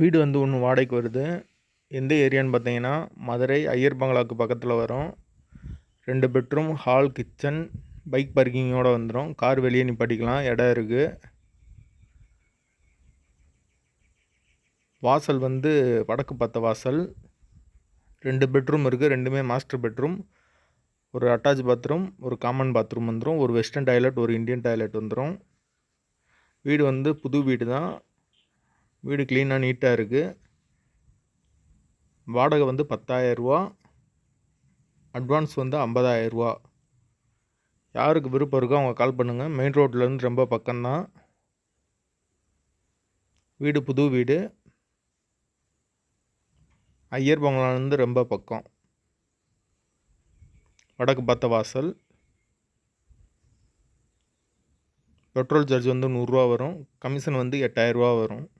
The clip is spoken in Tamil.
வீடு வந்து ஒன்று வாடகைக்கு வருது. எந்த ஏரியான்னு பார்த்தீங்கன்னா மதுரை ஐயர் பங்களாவுக்கு பக்கத்தில் வரும். ரெண்டு பெட்ரூம் ஹால் கிச்சன் பைக் பார்க்கிங்கோடு வந்துடும் கார் வெளியே நிப்பாட்டிக்கலாம். இடம் இருக்குது வாசல் வந்து வடக்கு பார்த்த வாசல். ரெண்டு பெட்ரூம் இருக்குது ரெண்டுமே மாஸ்டர் பெட்ரூம் ஒரு அட்டாச் பாத்ரூம் ஒரு காமன் பாத்ரூம் வந்துடும் ஒரு வெஸ்டர்ன் டாய்லெட் ஒரு இந்தியன் டாய்லெட் வந்துடும் வீடு வந்து புது வீடு தான் வீடு க்ளீனாக நீட்டாக இருக்குது வாடகை வந்து பத்தாயிரரூவா. அட்வான்ஸ் வந்து ஐம்பதாயிரரூவா. யாருக்கு விருப்பம் இருக்கோ அவங்க கால் பண்ணுங்கள் மெயின் ரோட்லேருந்து ரொம்ப பக்கம்தான். வீடு புது வீடு. ஐயர் பங்களாலேருந்து ரொம்ப பக்கம். வடக்கு பார்த்த வாசல். பெட்ரோல் சார்ஜ் வந்து நூறுரூவா வரும். கமிஷன் வந்து எட்டாயிரரூவா வரும்.